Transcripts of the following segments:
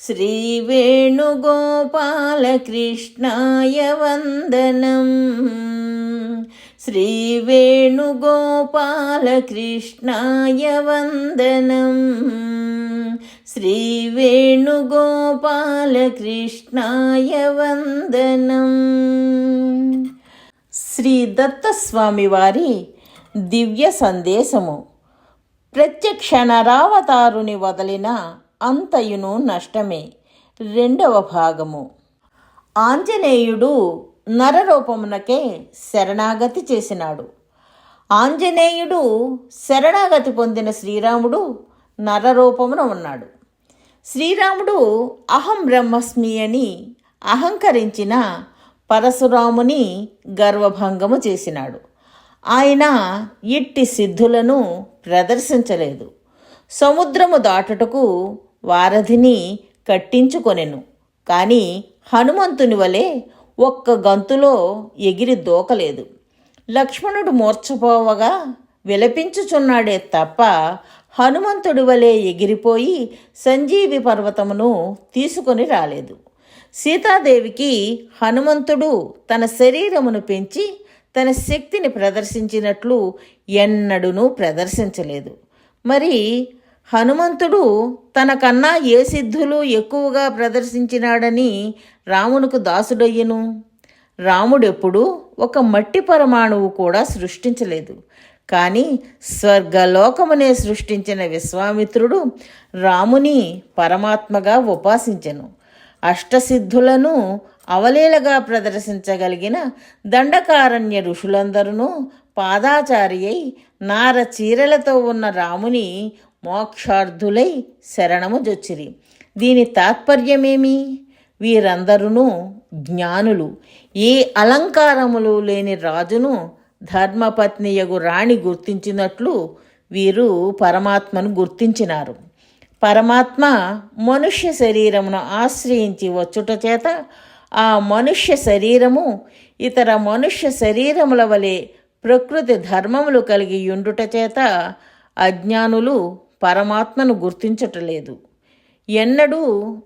श्रीवेणुगोपालकृष्णाय वन्दनम् श्रीवेणुगोपालकृष्णाय वन्दनम् శ్రీవేణుగోపాలకృష్ణాయ వందనం శ్రీ దత్తస్వామి వారి దివ్య సందేశము ప్రత్యక్ష నరావతారుని వదలిన అంతయును నష్టమే. రెండవ భాగము. ఆంజనేయుడు నరరూపమునకే శరణాగతి చేసినాడు. ఆంజనేయుడు శరణాగతి పొందిన శ్రీరాముడు నరరూపమున ఉన్నాడు. శ్రీరాముడు అహం బ్రహ్మస్మి అని అహంకరించిన పరశురాముని గర్వభంగము చేసినాడు. ఆయన ఇట్టి సిద్ధులను ప్రదర్శించలేదు. సముద్రము దాటుటకు వారధిని కట్టించుకొనెను. కానీ హనుమంతుని వలె ఒక్క గంతులో ఎగిరి దూకలేదు. లక్ష్మణుడు మూర్చపోవగా విలపించుచున్నాడే తప్ప హనుమంతుడి వలె ఎగిరిపోయి సంజీవి పర్వతమును తీసుకొని రాలేదు. సీతాదేవికి హనుమంతుడు తన శరీరమును పెంచి తన శక్తిని ప్రదర్శించినట్లు ఎన్నడూనూ ప్రదర్శించలేదు. మరి హనుమంతుడు తనకన్నా ఏ సిద్ధులు ఎక్కువగా ప్రదర్శించినాడని రామునకు దాసుడయ్యను. రాముడెప్పుడు ఒక మట్టి పరమాణువు కూడా సృష్టించలేదు. కానీ స్వర్గలోకమునే సృష్టించిన విశ్వామిత్రుడు రాముని పరమాత్మగా ఉపాసించెను. అష్టసిద్ధులను అవలీలగా ప్రదర్శించగలిగిన దండకారణ్య ఋషులందరూ పాదాచారి అయి నార చీరలతో ఉన్న రాముని మోక్షార్థులై శరణము జొచ్చిరి. దీని తాత్పర్యమేమి? వీరందరూ జ్ఞానులు. ఏ అలంకారములు లేని రాజును ధర్మపత్నియగు రాణి గుర్తించినట్లు వీరు పరమాత్మను గుర్తించినారు. పరమాత్మ మనుష్య శరీరమును ఆశ్రయించి వచ్చుట చేత ఆ మనుష్య శరీరము ఇతర మనుష్య శరీరముల వలె ప్రకృతి ధర్మములు కలిగి ఉండుట చేత అజ్ఞానులు పరమాత్మను గుర్తించటలేదు. ఎన్నడూ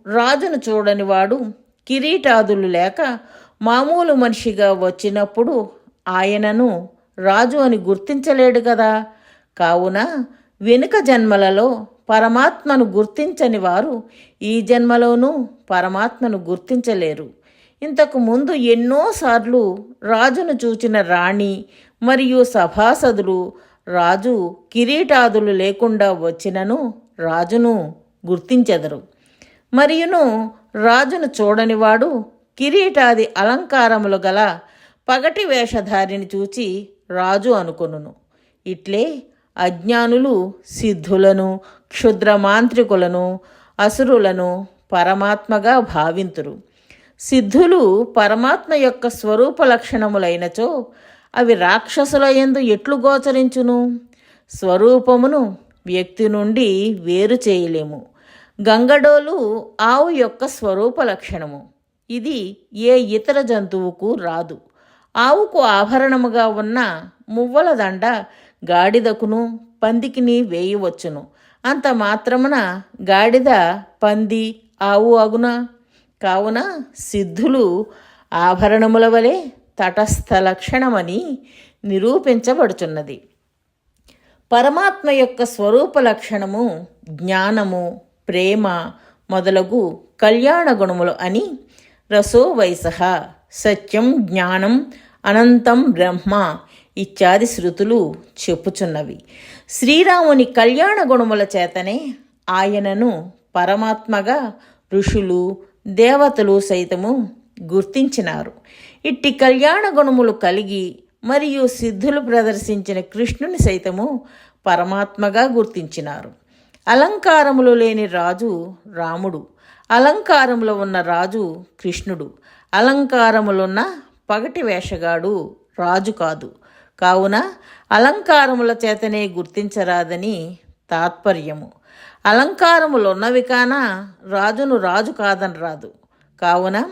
రాజును చూడనివాడు కిరీటాదులు లేక మామూలు మనిషిగా వచ్చినప్పుడు ఆయనను రాజు అని గుర్తించలేడు కదా. కావున వెనుక జన్మలలో పరమాత్మను గుర్తించని వారు ఈ జన్మలోనూ పరమాత్మను గుర్తించలేరు. ఇంతకు ముందు ఎన్నోసార్లు రాజును చూచిన రాణి మరియు సభాసదులు రాజు కిరీటాదులు లేకుండా వచ్చినను రాజును గుర్తించెదరు. మరియును రాజును చూడనివాడు కిరీటాది అలంకారములు గల పగటి వేషధారిని చూచి రాజు అనుకొనును. ఇట్లే అజ్ఞానులు సిద్ధులను క్షుద్ర మాంత్రికులను అసురులను పరమాత్మగా భావింతురు. సిద్ధులు పరమాత్మ యొక్క స్వరూప లక్షణములైనచో అవి రాక్షసుల ఎందు ఎట్లు గోచరించును? స్వరూపమును వ్యక్తి నుండి వేరు చేయలేము. గంగడోలు ఆవు యొక్క స్వరూప లక్షణము. ఇది ఏ ఇతర జంతువుకు రాదు. ఆవుకు ఆభరణముగా ఉన్న మువ్వల దండ గాడిదకును పందికిని వేయవచ్చును. అంత మాత్రమున గాడిద పంది ఆవు అగున కావున సిద్ధులు ఆభరణముల వలె తటస్థ లక్షణమని నిరూపించబడుచున్నది. పరమాత్మ యొక్క స్వరూప లక్షణము జ్ఞానము ప్రేమ మొదలగు కళ్యాణ గుణములు అని రసో వయసహ సత్యం జ్ఞానం అనంతం బ్రహ్మ ఇత్యాది శృతులు చెప్పుచున్నవి. శ్రీరాముని కళ్యాణ గుణముల చేతనే ఆయనను పరమాత్మగా ఋషులు దేవతలు సైతము గుర్తించినారు. ఇట్టి కళ్యాణ గుణములు కలిగి మరియు సిద్ధులు ప్రదర్శించిన కృష్ణుని సైతము పరమాత్మగా గుర్తించినారు. అలంకారములు లేని రాజు రాముడు. అలంకారములో ఉన్న రాజు కృష్ణుడు. అలంకారములున్న పగటి వేషగాడు రాజు కాదు. కావున అలంకారముల చేతనే గుర్తించరాదని తాత్పర్యము. అలంకారములున్నవి కాన రాజును రాజు కాదని రాదు కావున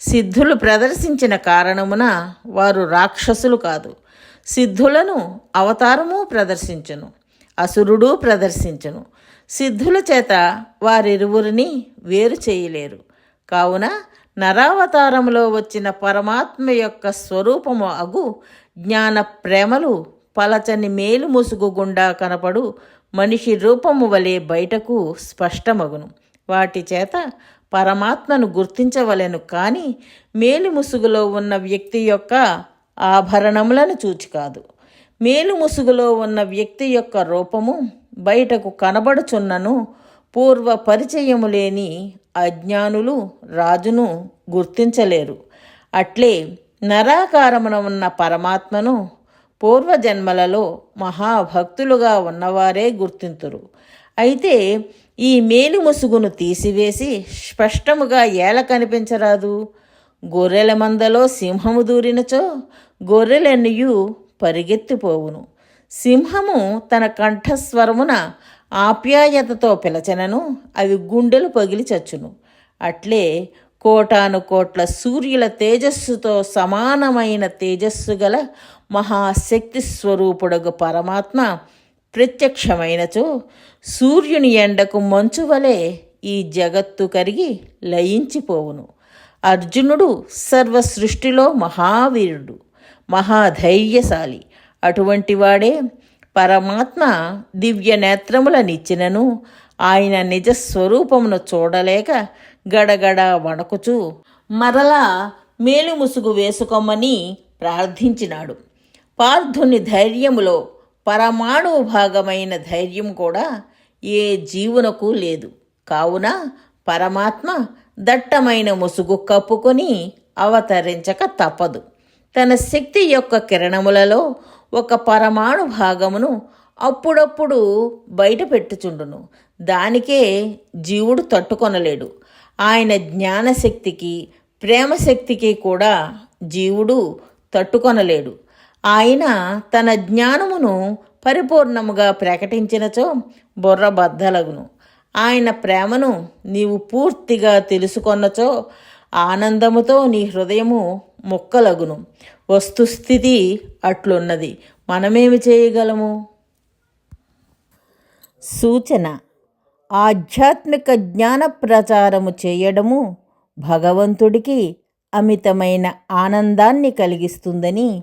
సిద్ధులు ప్రదర్శించిన కారణమున వారు రాక్షసులు కాదు. సిద్ధులను అవతారము ప్రదర్శించును అసురుడు ప్రదర్శించును. సిద్ధుల చేత వారిరువురిని వేరు చేయలేరు. కావున నరావతారములో వచ్చిన పరమాత్మ యొక్క స్వరూపము అగు జ్ఞాన ప్రేమలు పలచని మేలు ముసుగు గుండా కనపడు మనిషి రూపము వలె బయటకు స్పష్టమగును. వాటి చేత పరమాత్మను గుర్తించవలెను కానీ మేలు ముసుగులో ఉన్న వ్యక్తి యొక్క ఆభరణములను చూచి కాదు మేలు ముసుగులో ఉన్న వ్యక్తి యొక్క రూపము బయటకు కనబడుచున్నను పూర్వ పరిచయము లేని అజ్ఞానులు రాజును గుర్తించలేరు. అట్లే నరాకారమున ఉన్న పరమాత్మను పూర్వజన్మలలో మహాభక్తులుగా ఉన్నవారే గుర్తింతురు. అయితే ఈ మేలు ముసుగును తీసివేసి స్పష్టముగా ఏల కనిపించరాదు. గొర్రెల మందలో సింహము దూరినచో గొర్రెలన్నయు పరిగెత్తిపోవును. సింహము తన కంఠస్వరమున ఆప్యాయతతో పిలచనను అవి గుండెలు పగిలి చచ్చును. అట్లే కోటాను కోట్ల సూర్యుల తేజస్సుతో సమానమైన తేజస్సు గల మహాశక్తి స్వరూపుడగు పరమాత్మ ప్రత్యక్షమైనచో సూర్యుని ఎండకు మంచు వలె ఈ జగత్తు కరిగి లయించిపోవును. అర్జునుడు సర్వ సృష్టిలో మహావీరుడు మహాధైర్యశాలి. అటువంటి వాడే పరమాత్మ దివ్య నేత్రములనిచ్చినను ఆయన నిజ స్వరూపమును చూడలేక గడగడ వణకుచు మరలా మేలుముసుగు వేసుకోమని ప్రార్థించినాడు. పార్థుని ధైర్యములో పరమాణు భాగమైన ధైర్యం కూడా ఏ జీవునకు లేదు. కావున పరమాత్మ దట్టమైన ముసుగు కప్పుకొని అవతరించక తప్పదు. తన శక్తి యొక్క కిరణములలో ఒక పరమాణు భాగమును అప్పుడప్పుడు బయట పెట్టుచుండును. దానికే జీవుడు తట్టుకొనలేడు. ఆయన జ్ఞానశక్తికి ప్రేమశక్తికి కూడా జీవుడు తట్టుకొనలేడు. ఆయన తన జ్ఞానమును పరిపూర్ణముగా ప్రకటించినచో బుర్ర బద్దలగును. ఆయన ప్రేమను నీవు పూర్తిగా తెలుసుకొన్నచో ఆనందముతో నీ హృదయము మొక్కలగును. వస్తుస్థితి అట్లున్నది. మనమేమి చేయగలము? సూచన. ఆధ్యాత్మిక జ్ఞాన ప్రచారము చేయడము భగవంతుడికి అమితమైన ఆనందాన్ని కలిగిస్తుందని